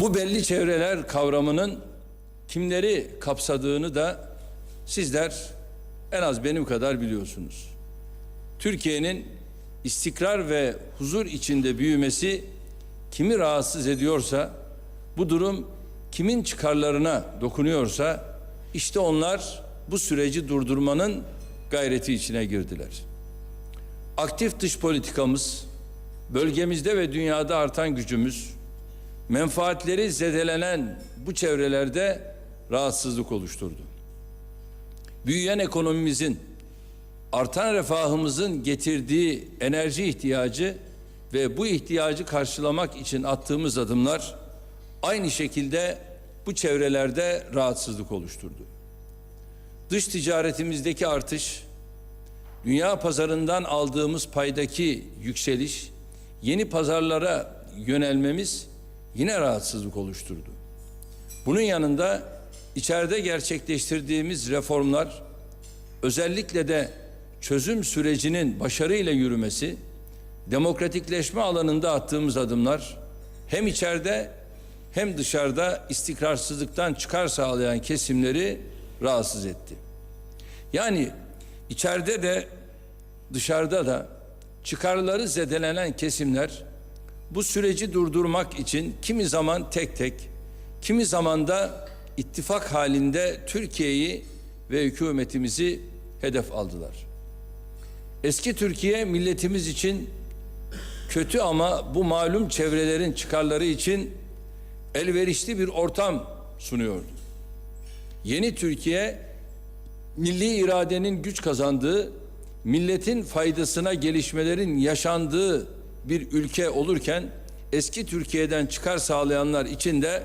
Bu belli çevreler kavramının kimleri kapsadığını da sizler en az benim kadar biliyorsunuz. Türkiye'nin istikrar ve huzur içinde büyümesi kimi rahatsız ediyorsa, bu durum kimin çıkarlarına dokunuyorsa işte onlar bu süreci durdurmanın gayreti içine girdiler. Aktif dış politikamız, bölgemizde ve dünyada artan gücümüz, menfaatleri zedelenen bu çevrelerde rahatsızlık oluşturdu. Büyüyen ekonomimizin, artan refahımızın getirdiği enerji ihtiyacı ve bu ihtiyacı karşılamak için attığımız adımlar aynı şekilde bu çevrelerde rahatsızlık oluşturdu. Dış ticaretimizdeki artış, dünya pazarından aldığımız paydaki yükseliş, yeni pazarlara yönelmemiz yine rahatsızlık oluşturdu. Bunun yanında içeride gerçekleştirdiğimiz reformlar özellikle de çözüm sürecinin başarıyla yürümesi, demokratikleşme alanında attığımız adımlar hem içeride hem dışarıda istikrarsızlıktan çıkar sağlayan kesimleri rahatsız etti. Yani içeride de dışarıda da çıkarları zedelenen kesimler bu süreci durdurmak için kimi zaman tek tek, kimi zaman da ittifak halinde Türkiye'yi ve hükümetimizi hedef aldılar. Eski Türkiye milletimiz için kötü ama bu malum çevrelerin çıkarları için elverişli bir ortam sunuyordu. Yeni Türkiye milli iradenin güç kazandığı, milletin faydasına gelişmelerin yaşandığı bir ülke olurken eski Türkiye'den çıkar sağlayanlar için de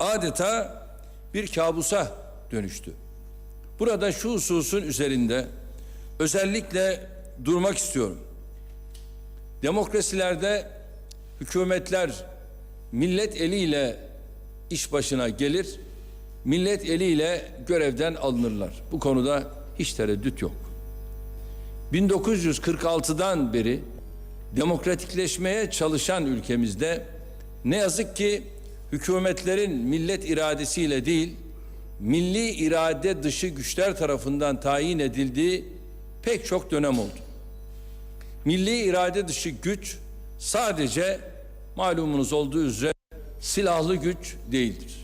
adeta bir kabusa dönüştü. Burada şu hususun üzerinde özellikle durmak istiyorum. Demokrasilerde hükümetler millet eliyle iş başına gelir, millet eliyle görevden alınırlar. Bu konuda hiç tereddüt yok. 1946'dan beri demokratikleşmeye çalışan ülkemizde ne yazık ki hükümetlerin millet iradesiyle değil, milli irade dışı güçler tarafından tayin edildiği pek çok dönem oldu. Milli irade dışı güç sadece malumunuz olduğu üzere silahlı güç değildir.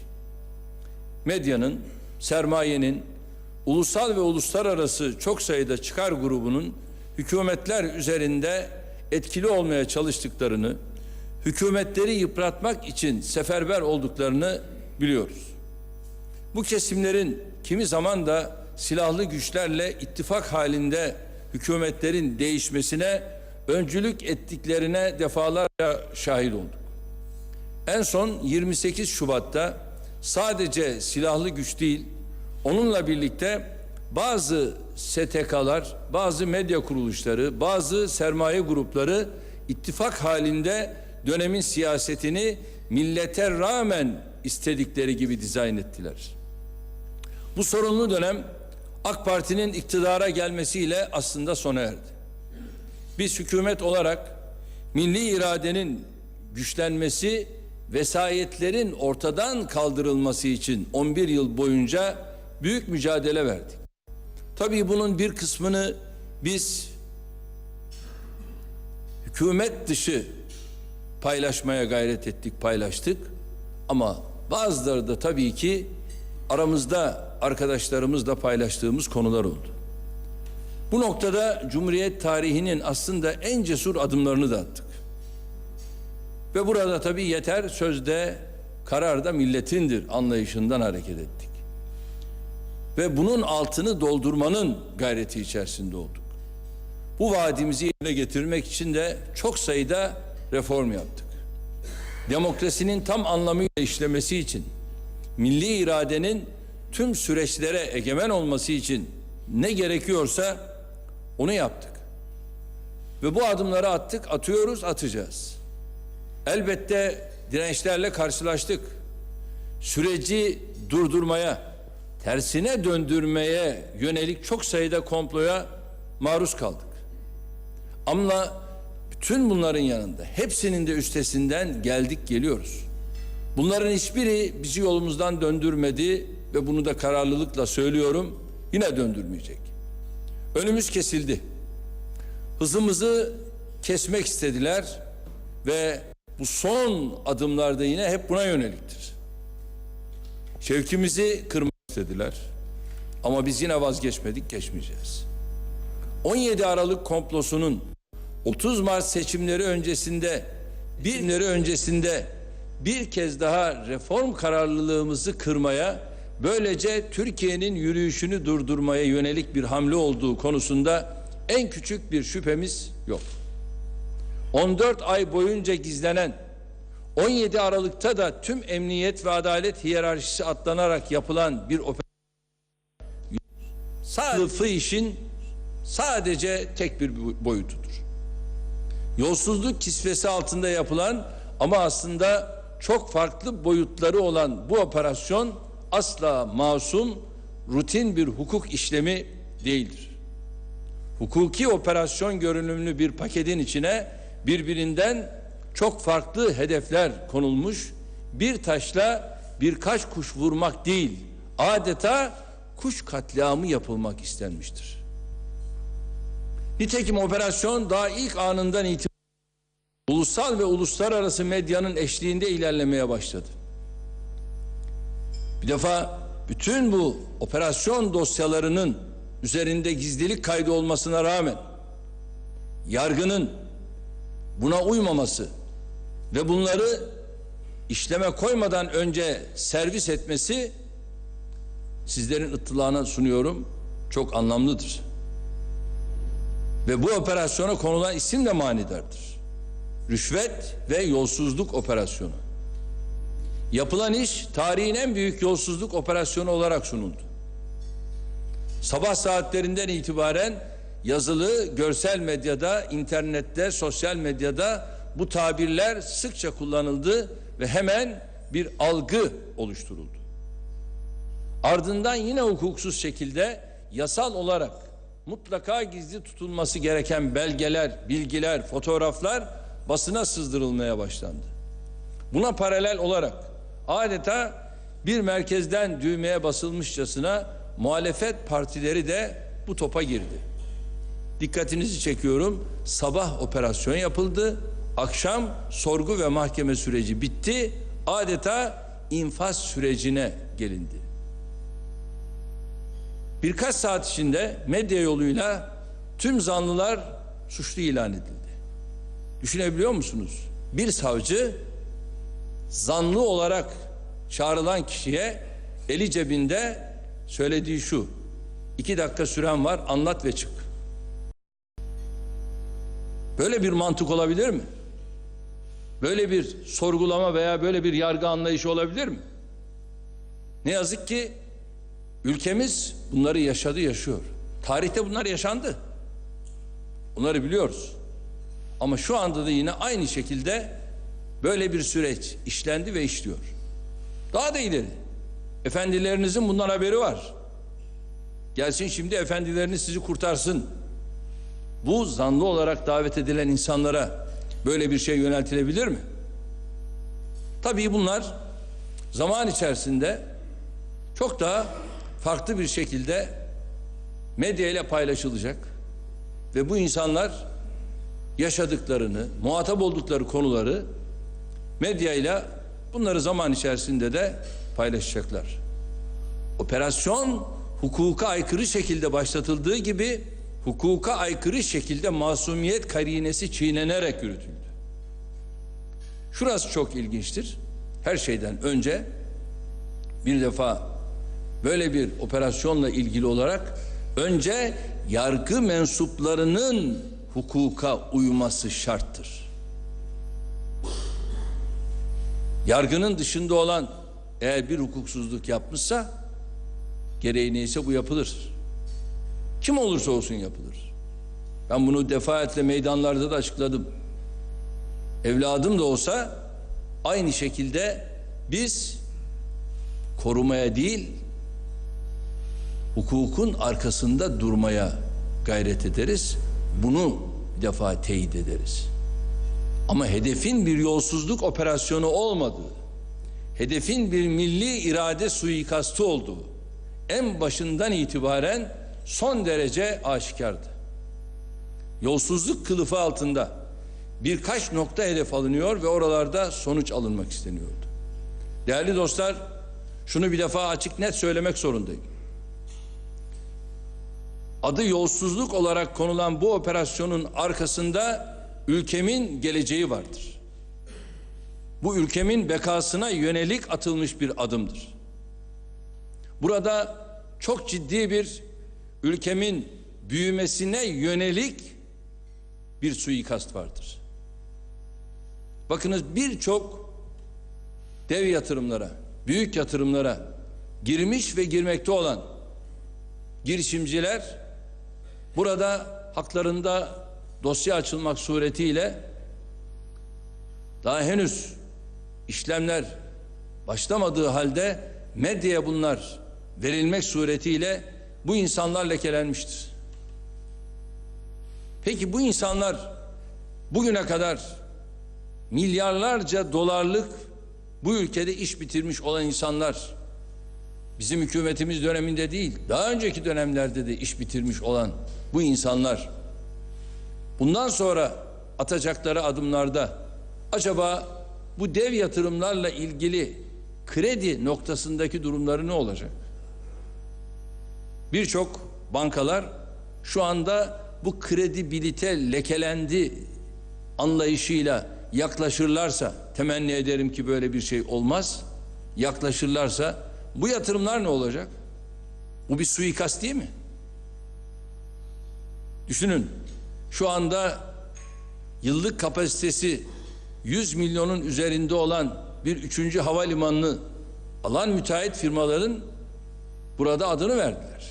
Medyanın, sermayenin, ulusal ve uluslararası çok sayıda çıkar grubunun hükümetler üzerinde etkili olmaya çalıştıklarını, hükümetleri yıpratmak için seferber olduklarını biliyoruz. Bu kesimlerin kimi zaman da silahlı güçlerle ittifak halinde hükümetlerin değişmesine öncülük ettiklerine defalarca şahit olduk. En son 28 Şubat'ta sadece silahlı güç değil, onunla birlikte bazı STK'lar, bazı medya kuruluşları, bazı sermaye grupları ittifak halinde dönemin siyasetini millete rağmen istedikleri gibi dizayn ettiler. Bu sorunlu dönem AK Parti'nin iktidara gelmesiyle aslında sona erdi. Biz hükümet olarak milli iradenin güçlenmesi, vesayetlerin ortadan kaldırılması için 11 yıl boyunca büyük mücadele verdik. Tabii bunun bir kısmını biz hükümet dışı paylaşmaya gayret ettik, paylaştık. Ama bazıları da tabii ki aramızda arkadaşlarımızla paylaştığımız konular oldu. Bu noktada Cumhuriyet tarihinin aslında en cesur adımlarını da attık. Ve burada tabii yeter sözde karar da milletindir anlayışından hareket ettik. Ve bunun altını doldurmanın gayreti içerisinde olduk. Bu vaadimizi yerine getirmek için de çok sayıda reform yaptık. Demokrasinin tam anlamıyla işlemesi için, milli iradenin tüm süreçlere egemen olması için ne gerekiyorsa onu yaptık. Ve bu adımları attık, atıyoruz, atacağız. Elbette dirençlerle karşılaştık. Süreci durdurmaya, tersine döndürmeye yönelik çok sayıda komploya maruz kaldık. Ama bütün bunların yanında hepsinin de üstesinden geldik geliyoruz. Bunların hiçbiri bizi yolumuzdan döndürmedi ve bunu da kararlılıkla söylüyorum. Yine döndürmeyecek. Önümüz kesildi. Hızımızı kesmek istediler ve bu son adımlarda yine hep buna yöneliktir. Şevkimizi kırmak istediler. Ama biz yine vazgeçmedik, geçmeyeceğiz. 17 Aralık komplosunun 30 Mart seçimleri öncesinde bir günleri öncesinde bir kez daha reform kararlılığımızı kırmaya böylece Türkiye'nin yürüyüşünü durdurmaya yönelik bir hamle olduğu konusunda en küçük bir şüphemiz yok. 14 ay boyunca gizlenen 17 Aralık'ta da tüm emniyet ve adalet hiyerarşisi atlanarak yapılan bir operasyon sadece işin sadece tek bir boyutudur. Yolsuzluk kisvesi altında yapılan ama aslında çok farklı boyutları olan bu operasyon asla masum, rutin bir hukuk işlemi değildir. Hukuki operasyon görünümlü bir paketin içine birbirinden çok farklı hedefler konulmuş, bir taşla birkaç kuş vurmak değil, adeta kuş katliamı yapılmak istenmiştir. Nitekim operasyon daha ilk anından itibaren ulusal ve uluslararası medyanın eşliğinde ilerlemeye başladı. Bir defa bütün bu operasyon dosyalarının üzerinde gizlilik kaydı olmasına rağmen yargının buna uymaması ve bunları işleme koymadan önce servis etmesi sizlerin ıttılağına sunuyorum çok anlamlıdır. Ve bu operasyona konulan isim de manidardır. Rüşvet ve yolsuzluk operasyonu. Yapılan iş tarihin en büyük yolsuzluk operasyonu olarak sunuldu. Sabah saatlerinden itibaren yazılı, görsel medyada, internette, sosyal medyada bu tabirler sıkça kullanıldı ve hemen bir algı oluşturuldu. Ardından yine hukuksuz şekilde yasal olarak mutlaka gizli tutulması gereken belgeler, bilgiler, fotoğraflar basına sızdırılmaya başlandı. Buna paralel olarak adeta bir merkezden düğmeye basılmışçasına muhalefet partileri de bu topa girdi. Dikkatinizi çekiyorum. Sabah operasyon yapıldı. Akşam sorgu ve mahkeme süreci bitti. Adeta infaz sürecine gelindi. Birkaç saat içinde medya yoluyla tüm zanlılar suçlu ilan edildi. Düşünebiliyor musunuz? Bir savcı zanlı olarak çağrılan kişiye eli cebinde söylediği şu. iki dakika süren var anlat ve çık. Böyle bir mantık olabilir mi? Böyle bir sorgulama veya böyle bir yargı anlayışı olabilir mi? Ne yazık ki ülkemiz bunları yaşadı yaşıyor. Tarihte bunlar yaşandı. Bunları biliyoruz. Ama şu anda da yine aynı şekilde böyle bir süreç işlendi ve işliyor. Daha da ileri. Efendilerinizin bundan haberi var. Gelsin şimdi efendileriniz sizi kurtarsın. Bu zanlı olarak davet edilen insanlara böyle bir şey yöneltilebilir mi? Tabii bunlar zaman içerisinde çok daha farklı bir şekilde medya ile paylaşılacak ve bu insanlar yaşadıklarını, muhatap oldukları konuları medyayla bunları zaman içerisinde de paylaşacaklar. Operasyon hukuka aykırı şekilde başlatıldığı gibi hukuka aykırı şekilde masumiyet karinesi çiğnenerek yürütüldü. Şurası çok ilginçtir. Her şeyden önce bir defa böyle bir operasyonla ilgili olarak önce yargı mensuplarının hukuka uyması şarttır. Yargının dışında olan eğer bir hukuksuzluk yapmışsa gereği neyse bu yapılır. Kim olursa olsun yapılır. Ben bunu defaatle meydanlarda da açıkladım. Evladım da olsa aynı şekilde biz korumaya değil hukukun arkasında durmaya gayret ederiz. Bunu bir defa teyit ederiz. Ama hedefin bir yolsuzluk operasyonu olmadığı, hedefin bir milli irade suikastı olduğu en başından itibaren son derece aşikardı. Yolsuzluk kılıfı altında birkaç nokta hedef alınıyor ve oralarda sonuç alınmak isteniyordu. Değerli dostlar, şunu bir defa açık net söylemek zorundayım. Adı yolsuzluk olarak konulan bu operasyonun arkasında ülkemin geleceği vardır. Bu ülkemin bekasına yönelik atılmış bir adımdır. Burada çok ciddi bir ülkemin büyümesine yönelik bir suikast vardır. Bakınız birçok dev yatırımlara, büyük yatırımlara girmiş ve girmekte olan girişimciler burada haklarında dosya açılmak suretiyle daha henüz işlemler başlamadığı halde medyaya bunlar verilmek suretiyle bu insanlar lekelenmiştir. Peki bu insanlar bugüne kadar milyarlarca dolarlık bu ülkede iş bitirmiş olan insanlar bizim hükümetimiz döneminde değil daha önceki dönemlerde de iş bitirmiş olan bu insanlar bundan sonra atacakları adımlarda acaba bu dev yatırımlarla ilgili kredi noktasındaki durumları ne olacak? Birçok bankalar şu anda bu kredibilite lekelendi anlayışıyla yaklaşırlarsa temenni ederim ki böyle bir şey olmaz. Yaklaşırlarsa bu yatırımlar ne olacak? Bu bir suikast değil mi? Düşünün şu anda yıllık kapasitesi 100 milyonun üzerinde olan bir üçüncü havalimanını alan müteahhit firmaların burada adını verdiler.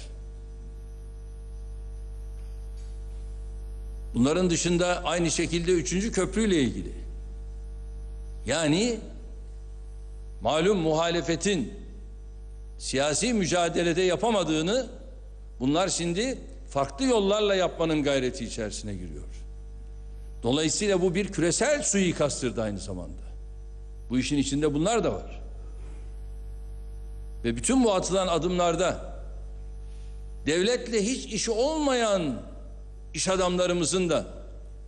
Bunların dışında aynı şekilde üçüncü köprüyle ilgili. Yani malum muhalefetin siyasi mücadelede yapamadığını bunlar şimdi farklı yollarla yapmanın gayreti içerisine giriyor. Dolayısıyla bu bir küresel suikasttır aynı zamanda. Bu işin içinde bunlar da var. Ve bütün bu atılan adımlarda devletle hiç işi olmayan iş adamlarımızın da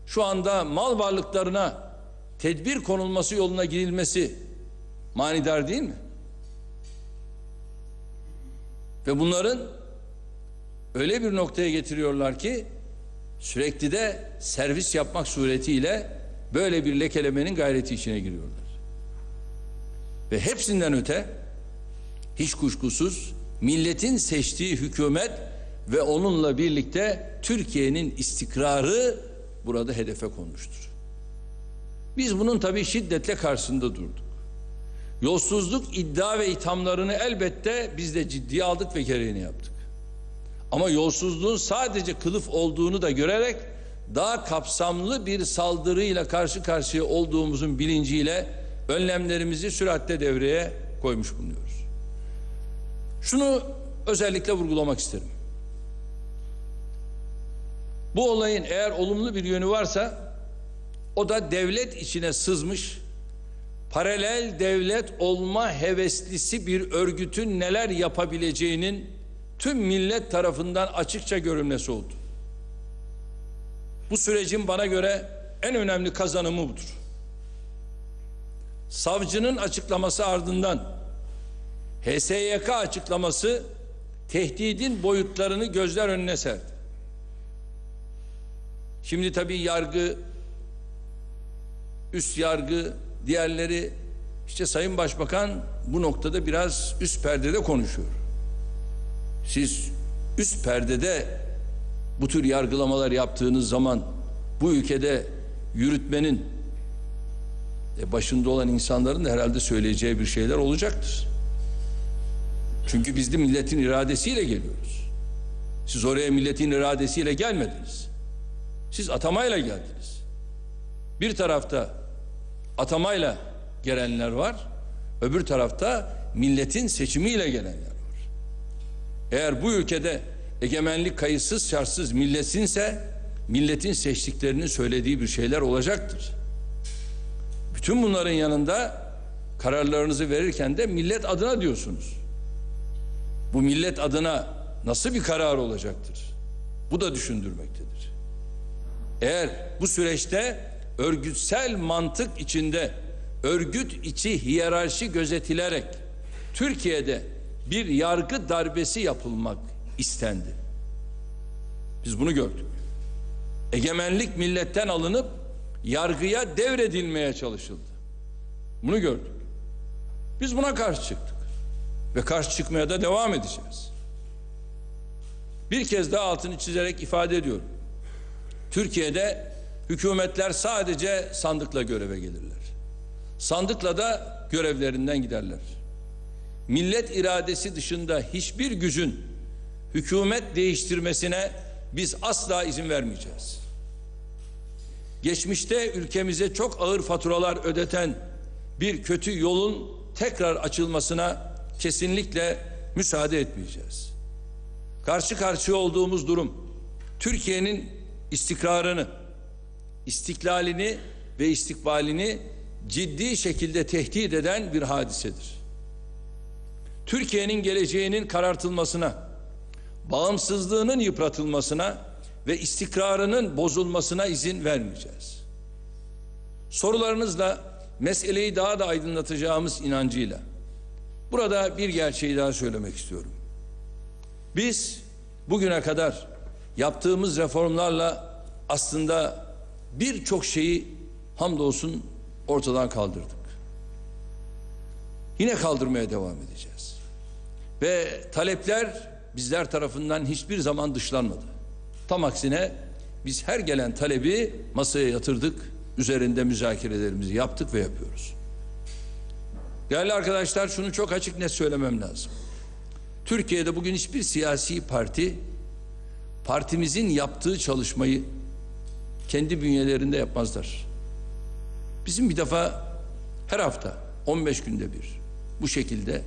şu anda mal varlıklarına tedbir konulması yoluna girilmesi manidar değil mi? Ve bunların öyle bir noktaya getiriyorlar ki sürekli de servis yapmak suretiyle böyle bir lekelemenin gayreti içine giriyorlar. Ve hepsinden öte hiç kuşkusuz milletin seçtiği hükümet ve onunla birlikte Türkiye'nin istikrarı burada hedefe konmuştur. Biz bunun tabii şiddetle karşısında durduk. Yolsuzluk iddia ve ithamlarını elbette biz de ciddiye aldık ve gereğini yaptık. Ama yolsuzluğun sadece kılıf olduğunu da görerek daha kapsamlı bir saldırıyla karşı karşıya olduğumuzun bilinciyle önlemlerimizi süratle devreye koymuş bulunuyoruz. Şunu özellikle vurgulamak isterim. Bu olayın eğer olumlu bir yönü varsa o da devlet içine sızmış paralel devlet olma heveslisi bir örgütün neler yapabileceğinin tüm millet tarafından açıkça görülmesi oldu. Bu sürecin bana göre en önemli kazanımı budur. Savcının açıklaması ardından HSYK açıklaması tehdidin boyutlarını gözler önüne serdi. Şimdi tabii yargı, üst yargı, diğerleri işte Sayın Başbakan bu noktada biraz üst perdede konuşuyor. Siz üst perdede bu tür yargılamalar yaptığınız zaman bu ülkede yürütmenin e, başında olan insanların da herhalde söyleyeceği bir şeyler olacaktır. Çünkü biz de milletin iradesiyle geliyoruz. Siz oraya milletin iradesiyle gelmediniz. Siz atamayla geldiniz. Bir tarafta atamayla gelenler var. Öbür tarafta milletin seçimiyle gelenler var. Eğer bu ülkede egemenlik kayıtsız şartsız milletinse milletin seçtiklerinin söylediği bir şeyler olacaktır. Bütün bunların yanında kararlarınızı verirken de millet adına diyorsunuz. Bu millet adına nasıl bir karar olacaktır? Bu da düşündürmektedir. Eğer bu süreçte örgütsel mantık içinde örgüt içi hiyerarşi gözetilerek Türkiye'de bir yargı darbesi yapılmak istendi. Biz bunu gördük. Egemenlik milletten alınıp yargıya devredilmeye çalışıldı. Bunu gördük. Biz buna karşı çıktık. Ve karşı çıkmaya da devam edeceğiz. Bir kez daha altını çizerek ifade ediyorum. Türkiye'de hükümetler sadece sandıkla göreve gelirler. Sandıkla da görevlerinden giderler. Millet iradesi dışında hiçbir gücün hükümet değiştirmesine biz asla izin vermeyeceğiz. Geçmişte ülkemize çok ağır faturalar ödeten bir kötü yolun tekrar açılmasına kesinlikle müsaade etmeyeceğiz. Karşı karşıya olduğumuz durum Türkiye'nin istikrarını, istiklalini ve istikbalini ciddi şekilde tehdit eden bir hadisedir. Türkiye'nin geleceğinin karartılmasına, bağımsızlığının yıpratılmasına ve istikrarının bozulmasına izin vermeyeceğiz. Sorularınızla meseleyi daha da aydınlatacağımız inancıyla burada bir gerçeği daha söylemek istiyorum. Biz bugüne kadar yaptığımız reformlarla aslında birçok şeyi hamdolsun ortadan kaldırdık. Yine kaldırmaya devam edeceğiz. Ve talepler bizler tarafından hiçbir zaman dışlanmadı. Tam aksine biz her gelen talebi masaya yatırdık, üzerinde müzakerelerimizi yaptık ve yapıyoruz. Değerli arkadaşlar şunu çok açık net söylemem lazım. Türkiye'de bugün hiçbir siyasi parti partimizin yaptığı çalışmayı kendi bünyelerinde yapmazlar. Bizim bir defa her hafta 15 günde bir bu şekilde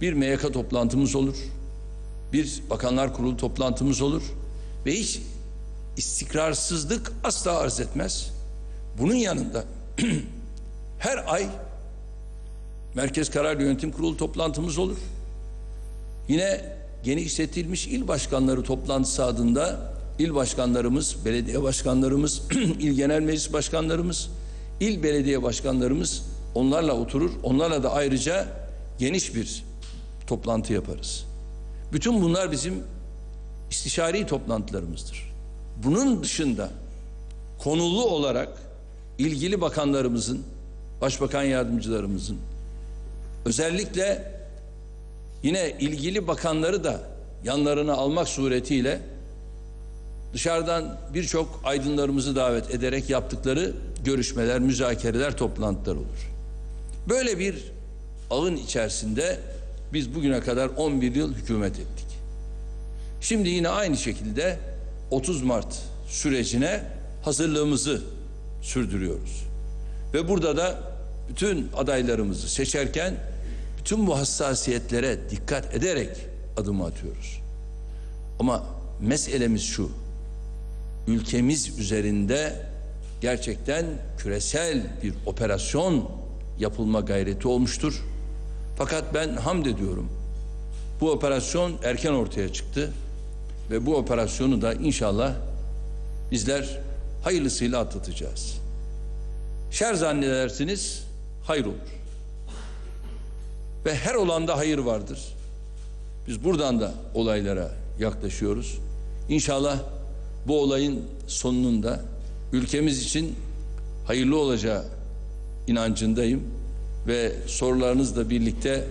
bir MYK toplantımız olur. Bir bakanlar kurulu toplantımız olur ve hiç istikrarsızlık asla arz etmez. Bunun yanında her ay Merkez Karar Yönetim Kurulu toplantımız olur. Yine genişletilmiş il başkanları toplantısı adında il başkanlarımız, belediye başkanlarımız, il genel meclis başkanlarımız, il belediye başkanlarımız onlarla oturur. Onlarla da ayrıca geniş bir toplantı yaparız. Bütün bunlar bizim istişari toplantılarımızdır. Bunun dışında konulu olarak ilgili bakanlarımızın, başbakan yardımcılarımızın özellikle yine ilgili bakanları da yanlarına almak suretiyle dışarıdan birçok aydınlarımızı davet ederek yaptıkları görüşmeler, müzakereler, toplantılar olur. Böyle bir ağın içerisinde biz bugüne kadar 11 yıl hükümet ettik. Şimdi yine aynı şekilde 30 Mart sürecine hazırlığımızı sürdürüyoruz. Ve burada da bütün adaylarımızı seçerken bütün bu hassasiyetlere dikkat ederek adım atıyoruz. Ama meselemiz şu. Ülkemiz üzerinde gerçekten küresel bir operasyon yapılma gayreti olmuştur. Fakat ben hamd ediyorum. Bu operasyon erken ortaya çıktı ve bu operasyonu da inşallah bizler hayırlısıyla atlatacağız. Şer zannedersiniz hayır olur. Ve her olanda hayır vardır. Biz buradan da olaylara yaklaşıyoruz. İnşallah bu olayın sonunun da ülkemiz için hayırlı olacağı inancındayım ve sorularınızla birlikte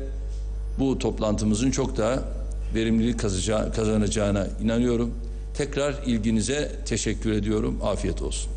bu toplantımızın çok daha verimlilik kazanacağına inanıyorum. Tekrar ilginize teşekkür ediyorum. Afiyet olsun.